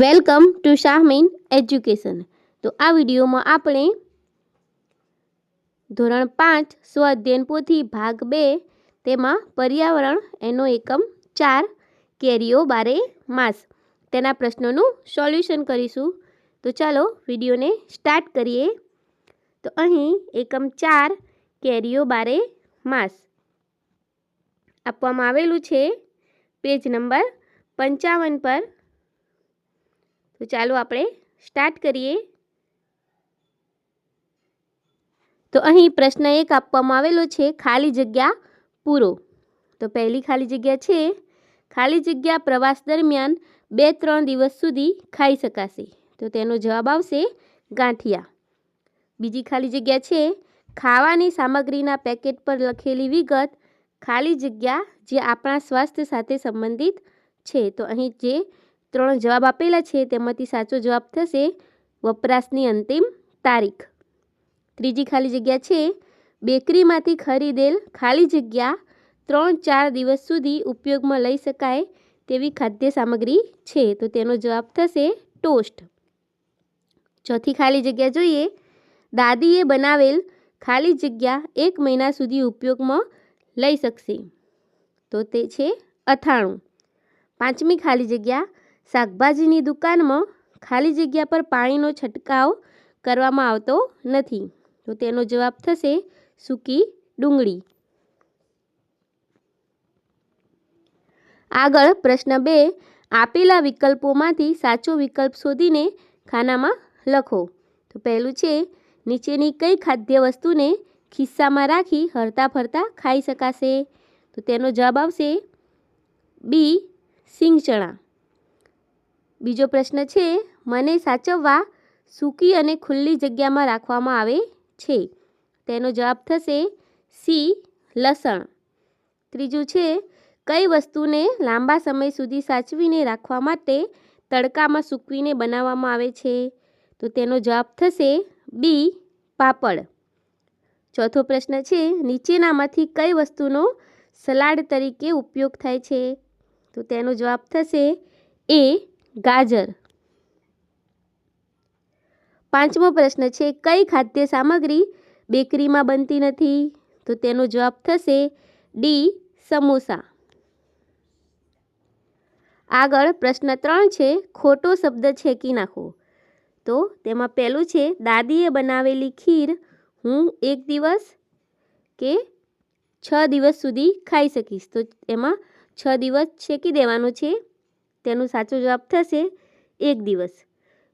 Welcome to Shahmeen education. તો આ વિડીયોમાં આપણે ધોરણ પાંચ સ્વ અધ્યયન પોથી ભાગ બે તેમાં પર્યાવરણ એનો એકમ ચાર કેરીઓ બારે માસ તેના પ્રશ્નોનું સોલ્યુશન કરીશું. તો ચાલો વિડીયોને સ્ટાર્ટ કરીએ. તો અહીં એકમ ચાર કેરીઓ બારે માસ આપવામાં આવેલું છે. પેજ નંબર પંચાવન પર તો ચાલો આપણે સ્ટાર્ટ કરીએ. તો અહીં પ્રશ્ન એક આપવામાં આવેલો છે, ખાલી જગ્યા પૂરો. તો પહેલી ખાલી જગ્યા છે, ખાલી જગ્યા પ્રવાસ દરમિયાન બે ત્રણ દિવસ સુધી ખાઈ શકાશે. તો તેનો જવાબ આવશે, ગાંઠિયા. બીજી ખાલી જગ્યા છે, ખાવાની સામગ્રીના પેકેટ પર લખેલી વિગત ખાલી જગ્યા જે આપણા સ્વાસ્થ્ય સાથે સંબંધિત છે. તો અહીં જે ત્રણ જવાબ આપેલા છે. તેમાંથી સાચો જવાબ થશે વપરાશની અંતિમ તારીખ. ત્રીજી ખાલી જગ્યા છે. બેકરીમાંથી ખરીદેલ ખાલી જગ્યા ત્રણ ચાર દિવસ સુધી ઉપયોગમાં લઈ શકાય તેવી ખાદ્ય સામગ્રી છે. તો તેનો જવાબ થશે ટોસ્ટ. ચોથી ખાલી જગ્યા જોઈએ. દાદીએ બનાવેલ ખાલી જગ્યા એક મહિના સુધી ઉપયોગમાં લઈ શકશે. તો તે છે અથાણું. પાંચમી ખાલી જગ્યા શાકભાજીની દુકાનમાં ખાલી જગ્યા પર પાણીનો છંટકાવ કરવામાં આવતો નથી. તો તેનો જવાબ થશે સૂકી ડુંગળી. આગળ પ્રશ્ન બે, આપેલા વિકલ્પોમાંથી સાચો વિકલ્પ શોધીને ખાનામાં લખો. તો પહેલું છે, નીચેની કઈ ખાદ્ય વસ્તુને ખિસ્સામાં રાખી હરતા ફરતા ખાઈ શકાશે? તો તેનો જવાબ આવશે બી સિંગ ચણા બીજો પ્રશ્ન છે, મને સાચવવા સૂકી અને ખુલ્લી જગ્યામાં રાખવામાં આવે છે? તેનો જવાબ થશે, સી, લસણ. ત્રીજું છે, કઈ વસ્તુને લાંબા સમય સુધી સાચવીને રાખવા માટે તડકામાં સૂકવીને બનાવવામાં આવે છે? તો તેનો જવાબ થશે, બી, પાપડ. ચોથો પ્રશ્ન છે, નીચેનામાંથી કઈ વસ્તુનો સલાડ તરીકે ઉપયોગ થાય છે? તો તેનો જવાબ થશે, એ ગાજર. પાંચમો પ્રશ્ન છે, કઈ ખાદ્ય સામગ્રી બેકરીમાં બનતી નથી? તો તેનો જવાબ થશે ડી સમોસા. આગળ પ્રશ્ન ત્રણ છે, ખોટો શબ્દ છેકી નાખો તો તેમાં પહેલું છે, દાદીએ બનાવેલી ખીર હું એક દિવસ કે છ દિવસ સુધી ખાઈ શકીશ. તો એમાં છ દિવસ છેકી દેવાનો છે. તેનો સાચો જવાબ થશે એક દિવસ.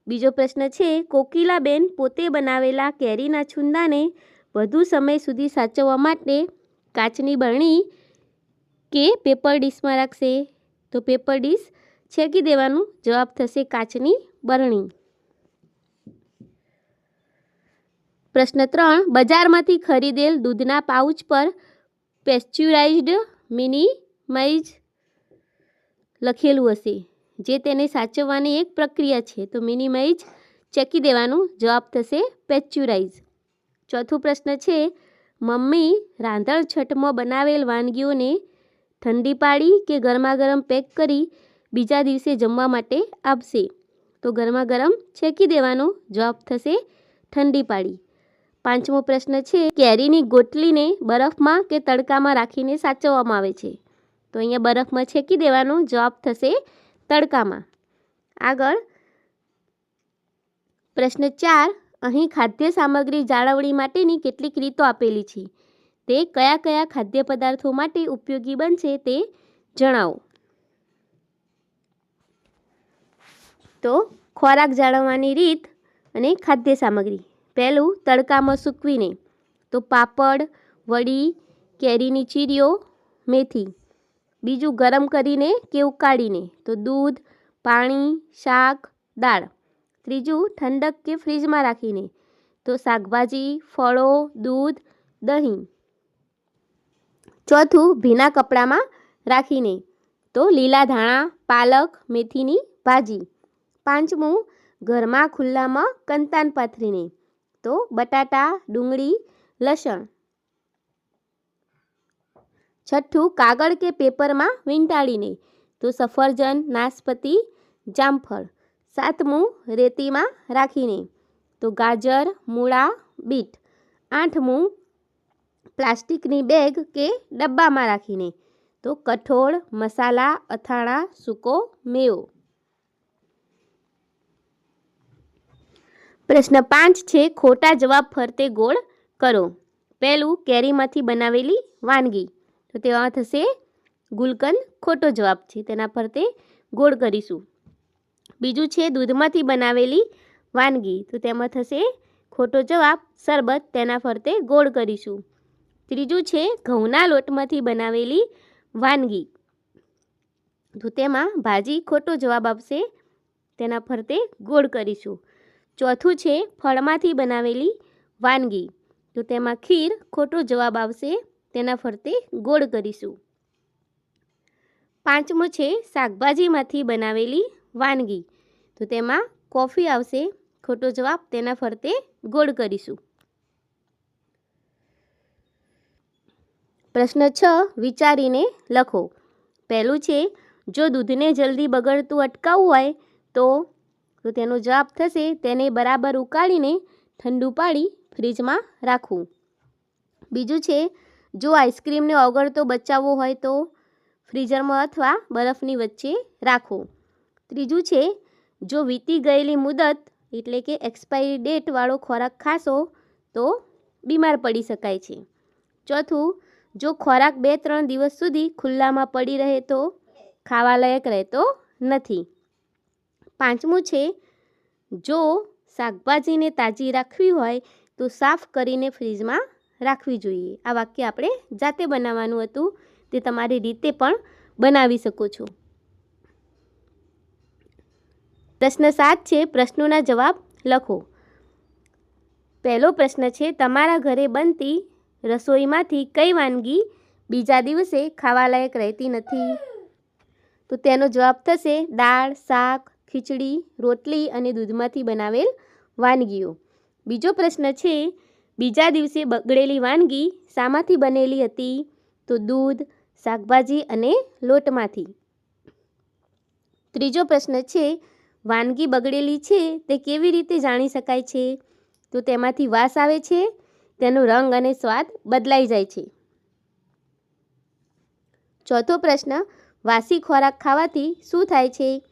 બીજો પ્રશ્ન છે, કોકિલાબેન પોતે બનાવેલા કેરીના છુંદાને વધુ સમય સુધી સાચવવા માટે કાચની બરણી કે પેપર ડીશમાં રાખશે? તો પેપર ડીશ છેકી દેવાનું જવાબ થશે કાચની બરણી. પ્રશ્ન ત્રણ, બજારમાંથી ખરીદેલ દૂધના પાઉચ પર પેસ્ચ્યુરાઇઝ્ડ મિનિમાઇઝ લખેલું હશે. જે તેને સાચવવાની એક પ્રક્રિયા છે, તો મિનિમાઇઝ ચેકી દેવાનું જવાબ થશે પેચ્યુરાઇઝ ચોથો પ્રશ્ન છે, મમ્મી રાંધણ છઠમાં બનાવેલ વાનગીઓને ઠંડી પાડી કે ગરમા ગરમ પેક કરી બીજા દિવસે જમવા માટે આપશે? તો ગરમા ગરમ છેકી દેવાનો જવાબ થશે ઠંડી પાડી. પાંચમો પ્રશ્ન છે, કેરીની ગોટલીને બરફમાં કે તડકામાં રાખીને સાચવવામાં આવે છે? તો અહીંયા બરફમાં છેકી દેવાનું જવાબ થશે તડકામાં. આગળ પ્રશ્ન ચાર, અહીં ખાદ્ય સામગ્રી જાળવણી માટેની કેટલીક રીતો આપેલી છે? તે કયા કયા ખાદ્ય પદાર્થો માટે ઉપયોગી બનશે તે જણાવો. તો ખોરાક જાળવવાની રીત અને ખાદ્ય સામગ્રી. પહેલું, તડકામાં સૂકવીને. તો પાપડ, વડી, કેરીની ચીરીઓ, મેથી. બીજું ગરમ કરીને કે ઉકાળીને? તો દૂધ, પાણી, શાક, દાળ. ત્રીજું, ઠંડક કે ફ્રીજમાં રાખીને? તો શાકભાજી, ફળો, દૂધ, દહીં. ચોથું, ભીના કપડામાં રાખીને? તો લીલા ધાણા, પાલક, મેથીની ભાજી. પાંચમું, ઘરમાં ખુલ્લામાં કંતાન પાથરીને? તો બટાટા, ડુંગળી, લસણ. છઠ્ઠું, કાગળ કે પેપરમાં વીંટાળીને. તો સફરજન નાસપતિ જામફળ. સાતમું, રેતીમાં રાખીને. તો ગાજર, મૂળા, બીટ. આઠમું, પ્લાસ્ટિકની બેગ કે ડબ્બામાં રાખીને. તો કઠોળ, મસાલા, અથાણા, સૂકો મેવો. પ્રશ્ન પાંચ છે, ખોટા જવાબ ફરતે ગોળ કરો. પહેલું, કેરીમાંથી બનાવેલી વાનગી. તો તેમાં થશે, ગુલકંદ ખોટો જવાબ છે. તેના ફરતે ગોળ કરીશું. બીજું છે, દૂધમાંથી બનાવેલી વાનગી. તો તેમાં થશે ખોટો જવાબ, શરબત. તેના ફરતે ગોળ કરીશું. ત્રીજું છે, ઘઉંના લોટમાંથી બનાવેલી વાનગી. તો તેમાં ભાજી ખોટો જવાબ આપશે તેના ફરતે ગોળ કરીશું. ચોથું છે, ફળમાંથી બનાવેલી વાનગી. તો તેમાં ખીર ખોટો જવાબ આવશે. તેના ફરતે ગોળ કરીશું. પાંચમું છે શાકભાજીમાંથી બનાવેલી વાનગી. તો તેમાં કોફી આવશે. ખોટો જવાબ તેના ફરતે ગોળ કરીશું. પ્રશ્ન છ વિચારીને લખો. પહેલું છે, જો દૂધને જલ્દી બગડતું અટકાવવું હોય તો તો તેનો જવાબ થશે તેને બરાબર ઉકાળીને ઠંડુ પાડી ફ્રીજમાં રાખવું. બીજું છે જો આઈસ્ક્રીમને ઓગળતો બચાવવો હોય તો ફ્રીઝરમાં અથવા બરફની વચ્ચે રાખો. ત્રીજું છે, જો વીતી ગયેલી મુદત એટલે કે એક્સપાયરી ડેટવાળો ખોરાક ખાશો તો બીમાર પડી શકાય છે. ચોથું, જો ખોરાક બે ત્રણ દિવસ સુધી ખુલ્લામાં પડી રહે તો ખાવાલાયક રહેતો નથી. પાંચમું છે, જો શાકભાજીને તાજી રાખવી હોય તો સાફ કરીને ફ્રીજમાં રાખવી જોઈએ. આ વાક્ય આપણે જાતે બનાવવાનું હતું. તે તમારી રીતે પણ બનાવી શકો છો. પ્રશ્ન સાત છે, પ્રશ્નોના જવાબ લખો. પહેલો પ્રશ્ન છે, તમારા ઘરે બનતી રસોઈમાંથી કઈ વાનગી બીજા દિવસે ખાવાલાયક રહેતી નથી? તો તેનો જવાબ થશે, દાળ, શાક, ખીચડી, રોટલી અને દૂધમાંથી બનાવેલ વાનગીઓ. બીજો પ્રશ્ન છે બીજા દિવસે બગડેલી વાનગી શામાંથી બનેલી હતી તો દૂધ, શાકભાજી અને લોટમાંથી. ત્રીજો પ્રશ્ન છે, વાનગી બગડેલી છે તે કેવી રીતે જાણી શકાય છે? તો તેમાંથી વાસ આવે છે, તેનો રંગ અને સ્વાદ બદલાઈ જાય છે. ચોથો પ્રશ્ન, વાસી ખોરાક ખાવાથી શું થાય છે?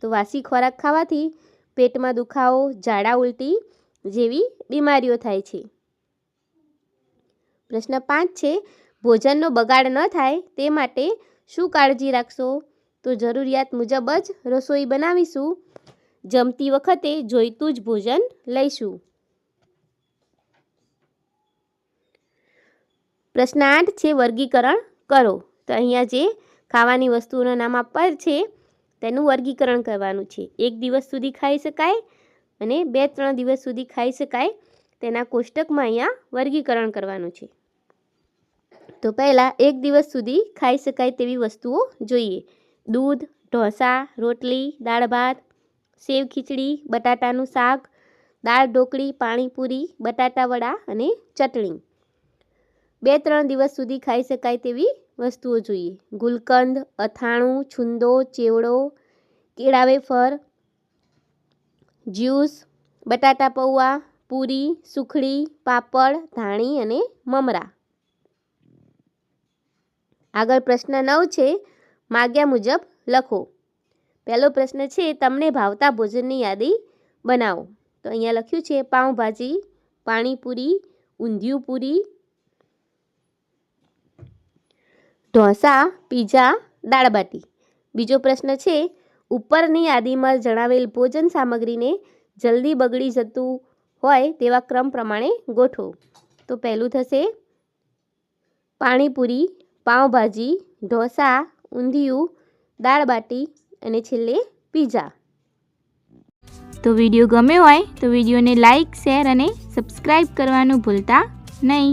તો વાસી ખોરાક ખાવાથી પેટમાં દુખાવો, ઝાડા ઉલટી જેવી બીમારીઓ થાય છે. પ્રશ્ન પાંચ છે, ભોજનનો બગાડ ન થાય તે માટે શું કાળજી રાખશો? તો જરૂરિયાત મુજબ જ રસોઈ બનાવીશું. જમતી વખતે જોઈતું જ ભોજન લઈશું. પ્રશ્ન આઠ છે, વર્ગીકરણ કરો. તો અહીંયા જે ખાવાની વસ્તુઓના નામ આપવા છે, તેનું વર્ગીકરણ કરવાનું છે. એક દિવસ સુધી ખાઈ શકાય અને બે, ત્રણ દિવસ સુધી ખાઈ શકાય. તેના કોષ્ટકમાં અહીંયા વર્ગીકરણ કરવાનું છે. તો પહેલાં એક દિવસ સુધી ખાઈ શકાય તેવી વસ્તુઓ જોઈએ. દૂધ, ઢોસા, રોટલી, દાળ ભાત, સેવ ખીચડી, બટાટાનું શાક, દાળ ઢોકળી, પાણીપુરી, બટાટા વડા અને ચટણી. બે ત્રણ દિવસ સુધી ખાઈ શકાય તેવી વસ્તુઓ જોઈએ. ગુલકંદ, અથાણું, છુંદો ચેવડો કેળા વેફર, જ્યુસ, બટાટા પૌવા, પૂરી, સુખડી, પાપડ, ધાણી અને મમરા. આગળ પ્રશ્ન નવ છે, માગ્યા મુજબ લખો. પહેલો પ્રશ્ન છે, તમને ભાવતા ભોજનની યાદી બનાવો. તો અહીંયા લખ્યું છે, પાઉંભાજી, પાણીપુરી ઊંધિયું પૂરી ઢોસા, પીઝા, દાળબાટી. બીજો પ્રશ્ન છે, ઉપરની યાદીમાં જણાવેલ ભોજન સામગ્રીને જલ્દી બગડી જતું હોય તેવા ક્રમ પ્રમાણે ગોઠવો. તો પહેલું થશે, પાણીપુરી પાઉંભાજી, ઢોસા, ઊંધિયું દાળબાટી અને છેલ્લે પીઝા. તો વીડિયો ગમ્યો હોય તો વિડીયોને લાઇક શેર અને સબસ્ક્રાઈબ કરવાનું ભૂલતા નહીં.